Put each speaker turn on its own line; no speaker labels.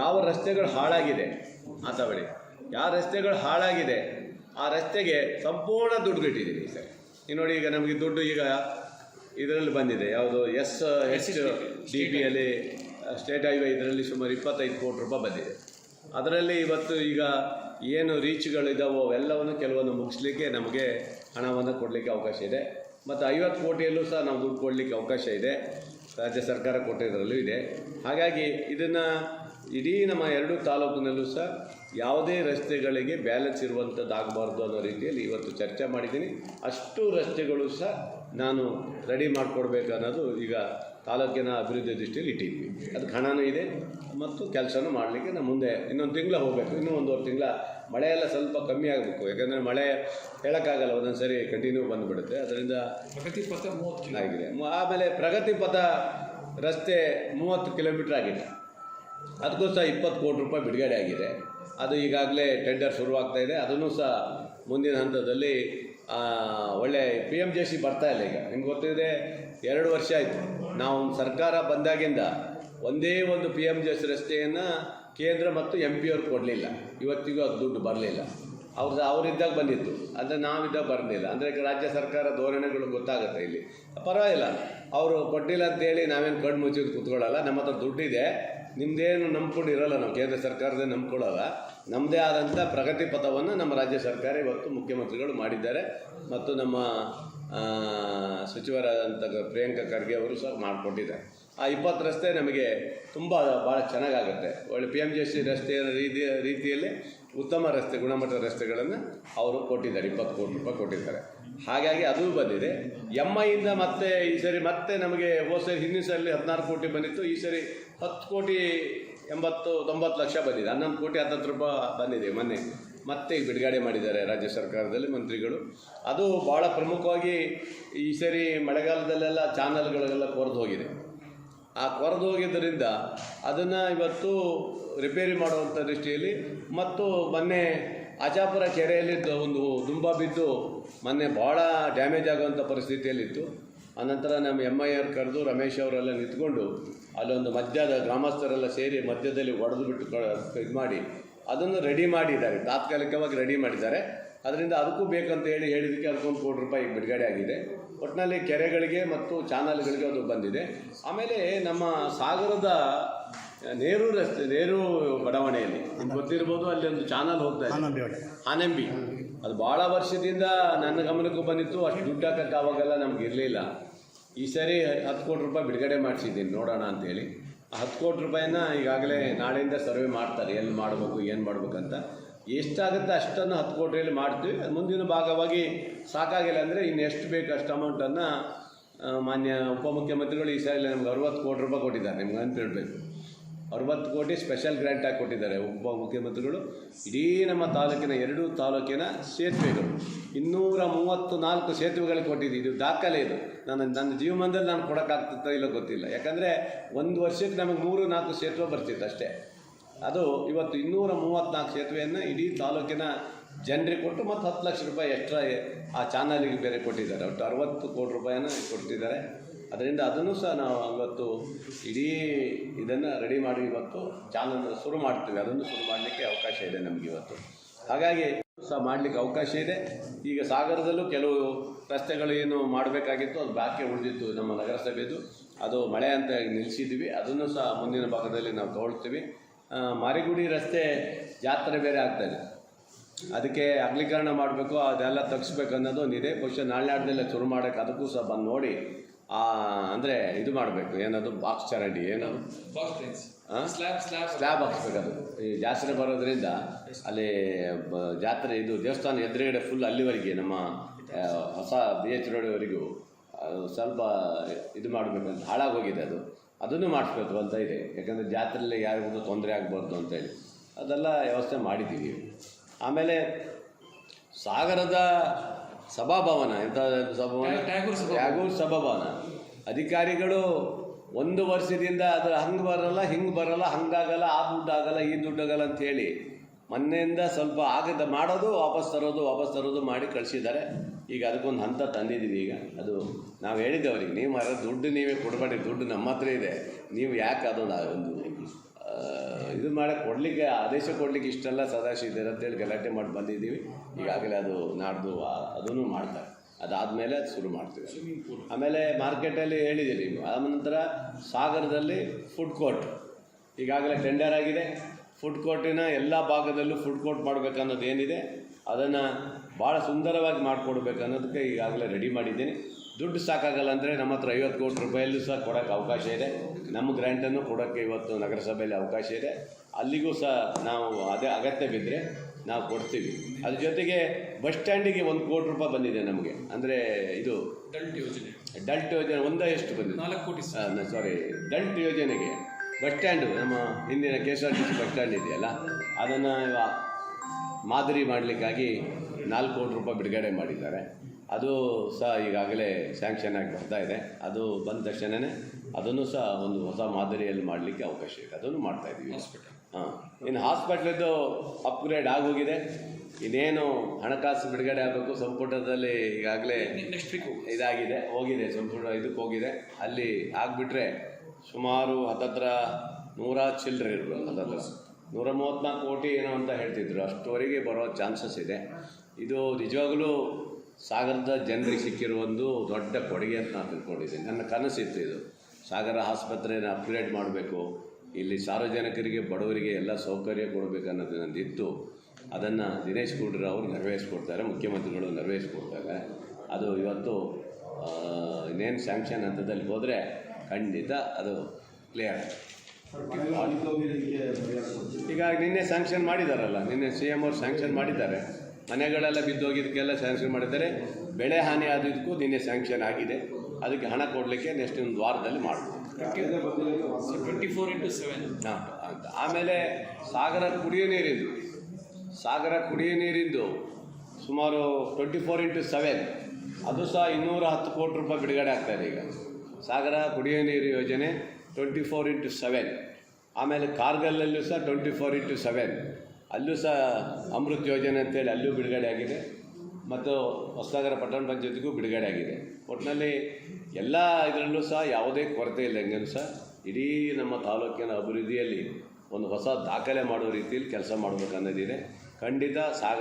ಯಾವ ರಸ್ತೆಗಳು ಹಾಳಾಗಿದೆ? ಅಂತ ತಗೊಳ್ಳಿ ಯಾವ ರಸ್ತೆಗಳು ಹಾಳಾಗಿದೆ? ಆ ರಸ್ತೆಗೆ ಸಂಪೂರ್ಣ ದುಡ್ಡು ಕಟ್ಟಿದ್ದೀವಿ ಸರ್. ಈಗ ನೋಡಿ ಈಗ ನಮಗೆ ದುಡ್ಡು ಈಗ ಇದರಲ್ಲಿ ಬಂದಿದೆ. ಯಾವುದು ಎಸ್ ಎಚ್ ಡಿ ಪಿಯಲ್ಲಿ ಸ್ಟೇಟ್ ಹೈವೇ ಇದರಲ್ಲಿ ಸುಮಾರು ಇಪ್ಪತ್ತೈದು ಕೋಟಿ ರೂಪಾಯಿ ಬಂದಿದೆ. ಅದರಲ್ಲಿ ಇವತ್ತು ಈಗ ಏನು ರೀಚ್ಗಳಿದ್ದಾವೋ ಅವೆಲ್ಲವನ್ನು ಕೆಲವೊಂದು ಮುಗಿಸ್ಲಿಕ್ಕೆ ನಮಗೆ ಹಣವನ್ನು ಕೊಡಲಿಕ್ಕೆ ಅವಕಾಶ ಇದೆ. ಮತ್ತು ಐವತ್ತು ಕೋಟಿಯಲ್ಲೂ ಸಹ ನಾವು ದುಡ್ಡು ಕೊಡಲಿಕ್ಕೆ ಅವಕಾಶ ಇದೆ. ರಾಜ್ಯ ಸರ್ಕಾರ ಕೊಟ್ಟಿದ್ದರಲ್ಲೂ ಇದೆ. ಹಾಗಾಗಿ ಇದನ್ನು ಇಡೀ ನಮ್ಮ ಎರಡು ತಾಲೂಕಿನಲ್ಲೂ ಸಹ ಯಾವುದೇ ರಸ್ತೆಗಳಿಗೆ ಬ್ಯಾಲೆನ್ಸ್ ಇರುವಂಥದ್ದಾಗಬಾರ್ದು ಅನ್ನೋ ರೀತಿಯಲ್ಲಿ ಇವತ್ತು ಚರ್ಚೆ ಮಾಡಿದ್ದೀನಿ. ಅಷ್ಟು ರಸ್ತೆಗಳು ಸಹ ನಾನು ರೆಡಿ ಮಾಡಿಕೊಡ್ಬೇಕು ಅನ್ನೋದು ಈಗ ತಾಲೂಕಿನ ಅಭಿವೃದ್ಧಿ ದೃಷ್ಟಿಯಲ್ಲಿ ಇಟ್ಟಿದ್ವಿ. ಅದಕ್ಕೆ ಹಣನೂ ಇದೆ ಮತ್ತು ಕೆಲಸನೂ ಮಾಡಲಿಕ್ಕೆ ನಮ್ಮ ಮುಂದೆ ಇನ್ನೊಂದು ತಿಂಗಳ ಹೋಗಬೇಕು. ಇನ್ನೂ ಒಂದೂವರೆ ತಿಂಗಳ ಮಳೆ ಎಲ್ಲ ಸ್ವಲ್ಪ ಕಮ್ಮಿ ಆಗಬೇಕು. ಯಾಕಂದರೆ ಮಳೆ ಹೇಳೋಕ್ಕಾಗಲ್ಲ ಒಂದೊಂದು ಸರಿ ಕಂಟಿನ್ಯೂ ಬಂದುಬಿಡುತ್ತೆ. ಅದರಿಂದ
ಪ್ರಗತಿ ಪಥ ಮೂವತ್ತು
ಆಗಿದೆ. ಆಮೇಲೆ ಪ್ರಗತಿ ಪಥ ರಸ್ತೆ ಮೂವತ್ತು ಕಿಲೋಮೀಟ್ರ್ ಆಗಿದೆ. ಅದಕ್ಕೂ ಸಹ ಇಪ್ಪತ್ತು ಕೋಟಿ ರೂಪಾಯಿ ಬಿಡುಗಡೆ ಆಗಿದೆ. ಅದು ಈಗಾಗಲೇ ಟೆಂಡರ್ ಶುರುವಾಗ್ತಾ ಇದೆ. ಅದನ್ನು ಸಹ ಮುಂದಿನ ಹಂತದಲ್ಲಿ ಒಳ್ಳೆ ಪಿ ಎಂ ಜೆ ಸಿ ಬರ್ತಾ ಇಲ್ಲ ಈಗ. ನಿಮ್ಗೆ ಗೊತ್ತಿದೆ, ಎರಡು ವರ್ಷ ಆಯಿತು. ನಾವು ಸರ್ಕಾರ ಬಂದಾಗಿಂದ ಒಂದೇ ಒಂದು ಪಿ ಎಂ ಜೆ ಸಿ ರಸ್ತೆಯನ್ನು ಕೇಂದ್ರ ಮತ್ತು ಎಂ ಪಿ ಅವ್ರು ಕೊಡಲಿಲ್ಲ. ಇವತ್ತಿಗೂ ಅದು ದುಡ್ಡು ಬರಲಿಲ್ಲ. ಅವ್ರು ಅವರಿದ್ದಾಗ ಬಂದಿತ್ತು. ಅಂದರೆ ನಾವಿದ್ದಾಗ ಬರಲಿಲ್ಲ. ಅಂದರೆ ರಾಜ್ಯ ಸರ್ಕಾರ ಧೋರಣೆಗಳು ಗೊತ್ತಾಗುತ್ತೆ ಇಲ್ಲಿ. ಪರವಾಗಿಲ್ಲ. ಅವರು ಕೊಟ್ಟಿಲ್ಲ ಅಂತೇಳಿ ನಾವೇನು ಕಣ್ಣು ಮುಚ್ಚಿದ್ದು ಕೂತ್ಕೊಳ್ಳಲ್ಲ. ನಮ್ಮ ಹತ್ರ ದುಡ್ಡಿದೆ. ನಿಮ್ಮದೇನು ನಂಬ್ಕೊಂಡು ಇರಲ್ಲ ನಾವು, ಕೇಂದ್ರ ಸರ್ಕಾರದೇ ನಂಬ್ಕೊಳ್ಳಲ್ಲ. ನಮ್ಮದೇ ಆದಂಥ ಪ್ರಗತಿ ಪಥವನ್ನು ನಮ್ಮ ರಾಜ್ಯ ಸರ್ಕಾರ ಇವತ್ತು ಮುಖ್ಯಮಂತ್ರಿಗಳು ಮಾಡಿದ್ದಾರೆ. ಮತ್ತು ನಮ್ಮ ಸಚಿವರಾದಂಥ ಪ್ರಿಯಾಂಕಾ ಖರ್ಗೆ ಅವರು ಸಹ ಮಾಡಿಕೊಟ್ಟಿದ್ದಾರೆ ಆ ಇಪ್ಪತ್ತು ರಸ್ತೆ ನಮಗೆ ತುಂಬ ಭಾಳ ಚೆನ್ನಾಗಾಗುತ್ತೆ. ಒಳ್ಳೆ P M G S C ರಸ್ತೆಯ ರೀತಿಯ ರೀತಿಯಲ್ಲಿ ಉತ್ತಮ ರಸ್ತೆ ಗುಣಮಟ್ಟದ ರಸ್ತೆಗಳನ್ನು ಅವರು ಕೊಟ್ಟಿದ್ದಾರೆ. ಇಪ್ಪತ್ತು ಕೋಟಿ ರೂಪಾಯಿ ಕೊಟ್ಟಿದ್ದಾರೆ. ಹಾಗಾಗಿ ಅದು ಬಂದಿದೆ. ಎಂ ಐಯಿಂದ ಮತ್ತೆ ಈ ಸರಿ ಮತ್ತೆ ನಮಗೆ ಹೋದ ಸರಿ ಹಿಂದಿನ ಸಲ ಹದಿನಾರು ಕೋಟಿ ಬಂದಿತ್ತು. ಈ ಸರಿ ಹತ್ತು ಕೋಟಿ ಎಂಬತ್ತು, ತೊಂಬತ್ತು ಲಕ್ಷ ಬಂದಿದೆ. ಹನ್ನೊಂದು ಕೋಟಿ ಹತ್ತತ್ತು ರೂಪಾಯಿ ಬಂದಿದೆ ಮೊನ್ನೆ. ಮತ್ತೆ ಬಿಡುಗಡೆ ಮಾಡಿದ್ದಾರೆ ರಾಜ್ಯ ಸರ್ಕಾರದಲ್ಲಿ ಮಂತ್ರಿಗಳು. ಅದು ಭಾಳ ಪ್ರಮುಖವಾಗಿ ಈ ಸರಿ ಮಳೆಗಾಲದಲ್ಲೆಲ್ಲ ಚಾನಲ್ಗಳೆಲ್ಲ ಕೊರೆದು ಹೋಗಿದೆ. ಆ ಕೊರೆದು ಹೋಗಿದ್ದರಿಂದ ಅದನ್ನು ಇವತ್ತು ರಿಪೇರಿ ಮಾಡುವಂಥ ದೃಷ್ಟಿಯಲ್ಲಿ ಮತ್ತು ಮೊನ್ನೆ ಆಚಾಪುರ ಕೆರೆಯಲ್ಲಿ ಒಂದು ದುಂಬ ಬಿದ್ದು ಮೊನ್ನೆ ಭಾಳ ಡ್ಯಾಮೇಜ್ ಆಗುವಂಥ ಪರಿಸ್ಥಿತಿಯಲ್ಲಿತ್ತು. ಆನಂತರ ನಮ್ಮ ಎಂ ಐ ಆರ್ ಕರೆದು ರಮೇಶ್ ಅವರೆಲ್ಲ ನಿಂತ್ಕೊಂಡು ಅಲ್ಲೊಂದು ಮಧ್ಯದ ಗ್ರಾಮಸ್ಥರೆಲ್ಲ ಸೇರಿ ಮಧ್ಯದಲ್ಲಿ ಒಡೆದು ಬಿಟ್ಟು ಇದು ಮಾಡಿ ಅದನ್ನು ರೆಡಿ ಮಾಡಿದ್ದಾರೆ. ತಾತ್ಕಾಲಿಕವಾಗಿ ರೆಡಿ ಮಾಡಿದ್ದಾರೆ. ಅದರಿಂದ ಅದಕ್ಕೂ ಬೇಕಂತ ಹೇಳಿ ಹೇಳಿದ್ದಕ್ಕೆ ಅದಕ್ಕೊಂದು ಕೋಟಿ ರೂಪಾಯಿ ಬಿಡುಗಡೆ ಆಗಿದೆ. ಒಟ್ಟಿನಲ್ಲಿ ಕೆರೆಗಳಿಗೆ ಮತ್ತು ಚಾನಲ್ಗಳಿಗೆ ಅದು ಬಂದಿದೆ. ಆಮೇಲೆ ನಮ್ಮ ಸಾಗರದ ನೇರು ರಸ್ತೆ ನೇರು ಬಡಾವಣೆಯಲ್ಲಿ. ನಿಮ್ಗೆ ಗೊತ್ತಿರ್ಬೋದು ಅಲ್ಲಿ ಒಂದು ಚಾನಲ್ ಹೋಗ್ತಾ ಇದೆ. ಆನೆಂಬಿ ಅದು ಭಾಳ ವರ್ಷದಿಂದ ನನ್ನ ಗಮನಕ್ಕೂ ಬಂದಿತ್ತು. ಅಷ್ಟು ದುಡ್ಡು ಹಾಕಕ್ಕೆ ಆವಾಗೆಲ್ಲ ನಮ್ಗೆ ಇರಲಿಲ್ಲ. ಈ ಸರಿ ಹತ್ತು ಕೋಟಿ ರೂಪಾಯಿ ಬಿಡುಗಡೆ ಮಾಡಿಸಿದ್ದೀನಿ ನೋಡೋಣ ಅಂತೇಳಿ. ಆ ಹತ್ತು ಕೋಟಿ ರೂಪಾಯಿನ ಈಗಾಗಲೇ ನಾಳೆಯಿಂದ ಸರ್ವೆ ಮಾಡ್ತಾರೆ. ಎಲ್ಲಿ ಮಾಡಬೇಕು ಏನು ಮಾಡಬೇಕಂತ. ಎಷ್ಟಾಗುತ್ತೆ ಅಷ್ಟನ್ನು ಹತ್ತು ಕೋಟಿಯಲ್ಲಿ ಮಾಡ್ತೀವಿ. ಅದು ಮುಂದಿನ ಭಾಗವಾಗಿ ಸಾಕಾಗಿಲ್ಲ ಅಂದರೆ ಇನ್ನು ಎಷ್ಟು ಬೇಕು ಅಷ್ಟು ಅಮೌಂಟನ್ನು ಮಾನ್ಯ ಉಪಮುಖ್ಯಮಂತ್ರಿಗಳು ಈ ಸಾರಿ ನಮ್ಗೆ ಅರವತ್ತು ಕೋಟಿ ರೂಪಾಯಿ ಕೊಟ್ಟಿದ್ದಾರೆ. ನಿಮ್ಗೆ ಅಂತ ಹೇಳಬೇಕು. ಅರವತ್ತು ಕೋಟಿ ಸ್ಪೆಷಲ್ ಗ್ರ್ಯಾಂಟ್ ಆಗಿ ಕೊಟ್ಟಿದ್ದಾರೆ ಉಪ ಮುಖ್ಯಮಂತ್ರಿಗಳು. ಇಡೀ ನಮ್ಮ ತಾಲೂಕಿನ ಎರಡು ತಾಲೂಕಿನ ಸೇತುವೆಗಳು. ಇನ್ನೂರ ಮೂವತ್ತು ನಾಲ್ಕು ಸೇತುವೆಗಳಿಗೆ ಕೊಟ್ಟಿದ್ದು ಇದು ದಾಖಲೆ ಇದು. ನನ್ನ ನನ್ನ ಜೀವಮಾನದಲ್ಲಿ ನಾನು ಕೊಡೋಕ್ಕಾಗ್ತಿತ್ತೋ ಇಲ್ಲ ಗೊತ್ತಿಲ್ಲ. ಯಾಕಂದರೆ ಒಂದು ವರ್ಷಕ್ಕೆ ನಮಗೆ ಮೂರು ನಾಲ್ಕು ಸೇತುವೆ ಬರ್ತಿತ್ತು ಅಷ್ಟೇ. ಅದು ಇವತ್ತು ಇನ್ನೂರ ಮೂವತ್ತ್ನಾಲ್ಕು ಸೇತುವೆಯನ್ನು ಇಡೀ ತಾಲೂಕಿನ ಜನರಿಗೆ ಕೊಟ್ಟು ಮತ್ತು ಹತ್ತು ಲಕ್ಷ ರೂಪಾಯಿ ಎಕ್ಸ್ಟ್ರಾ ಆ ಚಾನಲಿಗೆ ಬೇರೆ ಕೊಟ್ಟಿದ್ದಾರೆ. ಒಟ್ಟು ಅರವತ್ತು ಕೋಟಿ ರೂಪಾಯಿನ ಕೊಟ್ಟಿದ್ದಾರೆ ಅದರಿಂದ ಅದನ್ನು ಸಹ ನಾವು ಇವತ್ತು ಇಡೀ ಇದನ್ನು ರೆಡಿ ಮಾಡಿ ಇವತ್ತು ಚಾನಲ್ ಶುರು ಮಾಡ್ತೀವಿ. ಅದನ್ನು ಶುರು ಮಾಡಲಿಕ್ಕೆ ಅವಕಾಶ ಇದೆ ನಮಗೆ ಇವತ್ತು. ಹಾಗಾಗಿ ಸಹ ಮಾಡಲಿಕ್ಕೆ ಅವಕಾಶ ಇದೆ. ಈಗ ಸಾಗರದಲ್ಲೂ ಕೆಲವು ರಸ್ತೆಗಳು ಏನು ಮಾಡಬೇಕಾಗಿತ್ತು, ಅದು ಬಾಕಿ ಉಳಿದಿತ್ತು ನಮ್ಮ ನಗರಸಭೆದು. ಅದು ಮಳೆ ಅಂತ ನಿಲ್ಲಿಸಿದ್ವಿ ಅದನ್ನು ಸಹ ಮುಂದಿನ ಭಾಗದಲ್ಲಿ ನಾವು ತಗೊಳ್ತೀವಿ. ಮಾರಿಗುಡಿ ರಸ್ತೆ ಜಾತ್ರೆ ಬೇರೆ ಆಗ್ತಾಯಿದೆ ಅದಕ್ಕೆ ಅಗಲೀಕರಣ ಮಾಡಬೇಕು, ಅದೆಲ್ಲ ತಗ್ಸ್ಬೇಕು ಅನ್ನೋದು ಒಂದಿದೆ ಬಹುಶಃ ನಾಳೆ ನಾಡ್ದಲ್ಲೇ ಶುರು ಮಾಡೋಕ್ಕೆ ಅದಕ್ಕೂ ಸಹ ಬಂದು ನೋಡಿ ಅಂದರೆ ಇದು ಮಾಡಬೇಕು ಏನದು ಬಾಕ್ಸ್ ಚರಂಡಿ
ಟ್ರೈನ್ಸ್ ಸ್ಲ್ಯಾಬ್ ಸ್ಲ್ಯಾಬ್
ಸ್ಲ್ಯಾಬ್ ಹಾಕ್ಸ್ಬೇಕು ಅದು. ಈ ಜಾತ್ರೆ ಬರೋದ್ರಿಂದ ಅಲ್ಲಿ ಜಾತ್ರೆ ಇದು ದೇವಸ್ಥಾನ ಎದುರುಗಡೆ ಫುಲ್ ಅಲ್ಲಿವರೆಗೆ ನಮ್ಮ ಹೊಸ ಬಿ ಎಚ್ ರೋಡ್ವರೆಗೂ ಸ್ವಲ್ಪ ಇದು ಮಾಡಬೇಕು ಅಂತ ಹಾಳಾಗೋಗಿದೆ ಅದು. ಅದನ್ನು ಮಾಡಿಸ್ಬೇಕು ಅಂತ ಇದೆ. ಯಾಕಂದರೆ ಜಾತ್ರೆಯಲ್ಲಿ ಯಾರಿಗೂ ತೊಂದರೆ ಆಗಬಾರ್ದು ಅಂತೇಳಿ ಅದೆಲ್ಲ ವ್ಯವಸ್ಥೆ ಮಾಡಿದ್ದೀವಿ. ಆಮೇಲೆ ಸಾಗರದ ಸಭಾಭವನ ಎಂಥ ಸಭಾಭವನ
ಟ್ಯಾಗೂರ್ ಸಭಾಭವನ.
ಅಧಿಕಾರಿಗಳು ಒಂದು ವರ್ಷದಿಂದ ಅದು ಹಂಗೆ ಬರಲ್ಲ ಹಿಂಗೆ ಬರಲ್ಲ ಹಂಗಾಗಲ್ಲ ಆ ದುಡ್ಡು ಆಗಲ್ಲ ಈ ದುಡ್ಡು ಆಗಲ್ಲ ಅಂತೇಳಿ ಮೊನ್ನೆಯಿಂದ ಸ್ವಲ್ಪ ಆಗದ ಮಾಡೋದು ವಾಪಸ್ ತರೋದು ವಾಪಸ್ ತರೋದು ಮಾಡಿ ಕಳಿಸಿದ್ದಾರೆ. ಈಗ ಅದಕ್ಕೊಂದು ಹಂತ ತಂದಿದ್ದೀವಿ ಈಗ. ಅದು ನಾವು ಹೇಳಿದ್ದೆ ಅವ್ರಿಗೆ ನೀವು ಮಾರ ದುಡ್ಡು ನೀವೇ ಕೊಡಬೇಡಿ ದುಡ್ಡು ನಮ್ಮ ಹತ್ರ ಇದೆ. ನೀವು ಯಾಕೆ ಅದೊಂದು ಒಂದು ಇದು ಮಾಡಕ್ಕೆ ಕೊಡಲಿಕ್ಕೆ ಆದೇಶ ಕೊಡಲಿಕ್ಕೆ ಇಷ್ಟೆಲ್ಲ ಸದಾಶಿ ಇದೆ ಅಂತೇಳಿ ಗಲಾಟೆ ಮಾಡಿ ಬಂದಿದ್ದೀವಿ. ಈಗಾಗಲೇ ಅದು ನಾಡ್ದು ಅದನ್ನು ಮಾಡ್ತಾರೆ. ಅದಾದಮೇಲೆ ಅದು ಶುರು ಮಾಡ್ತೀವಿ. ಆಮೇಲೆ ಮಾರ್ಕೆಟಲ್ಲಿ ಹೇಳಿದ್ದೀರಿ ಆನಂತರ ಸಾಗರದಲ್ಲಿ ಫುಡ್ ಕೋರ್ಟ್ ಈಗಾಗಲೇ ಟೆಂಡರ್ ಆಗಿದೆ. ಫುಡ್ ಕೋರ್ಟಿನ ಎಲ್ಲ ಭಾಗದಲ್ಲೂ ಫುಡ್ ಕೋರ್ಟ್ ಮಾಡಬೇಕನ್ನೋದು ಏನಿದೆ? ಅದನ್ನು ಭಾಳ ಸುಂದರವಾಗಿ ಮಾಡಿಕೊಡ್ಬೇಕನ್ನೋದಕ್ಕೆ ಈಗಾಗಲೇ ರೆಡಿ ಮಾಡಿದ್ದೀನಿ. ದುಡ್ಡು ಸಾಕಾಗಲ್ಲ ಅಂದರೆ ನಮ್ಮ ಹತ್ರ ಐವತ್ತು ಕೋಟಿ ರೂಪಾಯಲ್ಲೂ ಸಹ ಕೊಡೋಕ್ಕೆ ಅವಕಾಶ ಇದೆ. ನಮ್ಮ ಗ್ರ್ಯಾಂಟನ್ನು ಕೊಡೋಕ್ಕೆ ಇವತ್ತು ನಗರಸಭೆಯಲ್ಲಿ ಅವಕಾಶ ಇದೆ. ಅಲ್ಲಿಗೂ ಸಹ ನಾವು ಅದೇ ಅಗತ್ಯ ಬಿದ್ದರೆ ನಾವು ಕೊಡ್ತೀವಿ. ಅದ್ರ ಜೊತೆಗೆ ಬಸ್ ಸ್ಟ್ಯಾಂಡಿಗೆ ಒಂದು ಕೋಟಿ ರೂಪಾಯಿ ಬಂದಿದೆ ನಮಗೆ. ಅಂದರೆ ಇದು
ಡಲ್ಟ್ ಯೋಜನೆ.
ಡಲ್ಟ್ ಯೋಜನೆ ಒಂದ ಎಷ್ಟು ಬಂದಿದೆ.
ನಾಲ್ಕು ಕೋಟಿ ಸರ್.
ಸಾರಿ ಡಲ್ಟ್ ಯೋಜನೆಗೆ ಬಸ್ ಸ್ಟ್ಯಾಂಡು ನಮ್ಮ ಹಿಂದಿನ K S R T C bus stand ಇದೆಯಲ್ಲ ಅದನ್ನು ಮಾದರಿ ಮಾಡಲಿಕ್ಕಾಗಿ ನಾಲ್ಕು ಕೋಟಿ ರೂಪಾಯಿ ಬಿಡುಗಡೆ ಮಾಡಿದ್ದಾರೆ. ಅದು ಸಹ ಈಗಾಗಲೇ ಸ್ಯಾಂಕ್ಷನ್ ಆಗಿ ಬರ್ತಾ ಇದೆ. ಅದು ಬಂದ ತಕ್ಷಣವೇ ಅದನ್ನು ಸಹ ಒಂದು ಹೊಸ ಮಾದರಿಯಲ್ಲಿ ಮಾಡಲಿಕ್ಕೆ ಅವಕಾಶ ಇದೆ. ಅದನ್ನು ಮಾಡ್ತಾ ಇದ್ದೀವಿ.
ಹಾಸ್ಪಿಟಲ್
ಹಾಂ. ಇನ್ನು ಹಾಸ್ಪಿಟ್ಲಿದ್ದು ಅಪ್ಗ್ರೇಡ್ ಆಗೋಗಿದೆ. ಇನ್ನೇನು ಹಣಕಾಸು ಬಿಡುಗಡೆ ಆಗಬೇಕು. ಸಂಪುಟದಲ್ಲಿ ಈಗಾಗಲೇ
ನೆಕ್ಸ್ಟ್ ವೀಕ್
ಇದಾಗಿದೆ. ಹೋಗಿದೆ. ಸಂಪುಟ ಇದಕ್ಕೆ ಹೋಗಿದೆ. ಅಲ್ಲಿ ಆಗಿಬಿಟ್ರೆ ಸುಮಾರು ಹತ್ತತ್ರ ನೂರ ಚಿಲ್ಲರೆ ಇರ್ಬೋದು ಹತ್ತತ್ರ. ನೂರ ಮೂವತ್ತ್ನಾಲ್ಕು ಕೋಟಿ ಏನೋ ಅಂತ ಹೇಳ್ತಿದ್ರು. ಅಷ್ಟುವರೆಗೆ ಬರೋ ಚಾನ್ಸಸ್ ಇದೆ. ಇದು ನಿಜವಾಗಲೂ ಸಾಗರದ ಜನರಿಗೆ ಸಿಕ್ಕಿರೋ ಒಂದು ದೊಡ್ಡ ಕೊಡುಗೆ ಅಂತ ನಾನು ತಿಳ್ಕೊಂಡಿದ್ದೀನಿ. ನನ್ನ ಕನಸಿತ್ತು ಇದು. ಸಾಗರ ಆಸ್ಪತ್ರೆಯನ್ನು ಅಪ್ಗ್ರೇಡ್ ಮಾಡಬೇಕು. ಇಲ್ಲಿ ಸಾರ್ವಜನಿಕರಿಗೆ ಬಡವರಿಗೆ ಎಲ್ಲ ಸೌಕರ್ಯ ಕೊಡಬೇಕನ್ನೋದು ನಂದಿತ್ತು. ಅದನ್ನು ದಿನೇಶ್ ಗೌಡ್ರ ಅವರು ನೆರವೇರಿಸ್ಕೊಡ್ತಾರೆ ಮುಖ್ಯಮಂತ್ರಿಗಳು ನೆರವೇರಿಸ್ಕೊಡ್ತಾರೆ. ಅದು ಇವತ್ತು ಇನ್ನೇನು ಸ್ಯಾಂಕ್ಷನ್ ಹಂತದಲ್ಲಿ ಹೋದರೆ ಖಂಡಿತ ಅದು ಕ್ಲಿಯರ್ ಈಗ ನಿನ್ನೆ ಸ್ಯಾಂಕ್ಷನ್ ಮಾಡಿದಾರಲ್ಲ ನಿನ್ನೆ ಸಿ ಎಂ ಅವ್ರು ಸ್ಯಾಂಕ್ಷನ್ ಮಾಡಿದ್ದಾರೆ. ಮನೆಗಳೆಲ್ಲ ಬಿದ್ದೋಗಿದ್ದಕ್ಕೆಲ್ಲ ಸ್ಯಾಂಕ್ಷನ್ ಮಾಡಿದ್ದಾರೆ. ಬೆಳೆ ಹಾನಿ ಆದಿದ್ದಕ್ಕೂ ನಿನ್ನೆ ಸ್ಯಾಂಕ್ಷನ್ ಆಗಿದೆ. ಅದಕ್ಕೆ ಹಣ ಕೊಡಲಿಕ್ಕೆ ನೆಕ್ಸ್ಟ್ ಒಂದು ವಾರದಲ್ಲಿ ಮಾಡ್ಬೋದು.
ಟ್ವೆಂಟಿ ಫೋರ್ ಇಂಟು ಸೆವೆನ್
ಹಾಂ ಆಮೇಲೆ ಸಾಗರ ಕುಡಿಯೋ ನೀರಿಂದು. ಸಾಗರ ಕುಡಿಯೋ ನೀರಿಂದು ಸುಮಾರು ಟ್ವೆಂಟಿ ಫೋರ್ ಇಂಟು ಸೆವೆನ್ ಅದು ಸಹ ಇನ್ನೂರ ಹತ್ತು ಕೋಟಿ ರೂಪಾಯಿ ಬಿಡುಗಡೆ ಆಗ್ತಾಯಿದೆ ಈಗ. ಸಾಗರ ಕುಡಿಯೋ ನೀರು ಯೋಜನೆ ಟ್ವೆಂಟಿ ಫೋರ್ ಇಂಟು ಸೆವೆನ್ ಆಮೇಲೆ ಕಾರ್ಗಲ್ಲಲ್ಲೂ ಸಹ ಟ್ವೆಂಟಿ ಫೋರ್ ಇಂಟು ಸೆವೆನ್ ಅಲ್ಲೂ ಸಹ ಅಮೃತ್ ಯೋಜನೆ ಅಂತೇಳಿ ಅಲ್ಲೂ ಬಿಡುಗಡೆ ಆಗಿದೆ. ಮತ್ತು ಹೊಸನಗರ ಪಟ್ಟಣ ಪಂಚಾಯತಿಗೂ ಬಿಡುಗಡೆ ಆಗಿದೆ. ಒಟ್ಟಿನಲ್ಲಿ ಎಲ್ಲ ಇದರಲ್ಲೂ ಸಹ ಯಾವುದೇ ಕೊರತೆ ಇಲ್ಲ ಹೆಂಗೆ ಸಹ ಇಡೀ ನಮ್ಮ ತಾಲೂಕಿನ ಅಭಿವೃದ್ಧಿಯಲ್ಲಿ ಒಂದು ಹೊಸ ದಾಖಲೆ ಮಾಡುವ ರೀತಿಯಲ್ಲಿ ಕೆಲಸ ಮಾಡಬೇಕು ಅನ್ನೋದಿದೆ. ಖಂಡಿತ ಸಾಗರ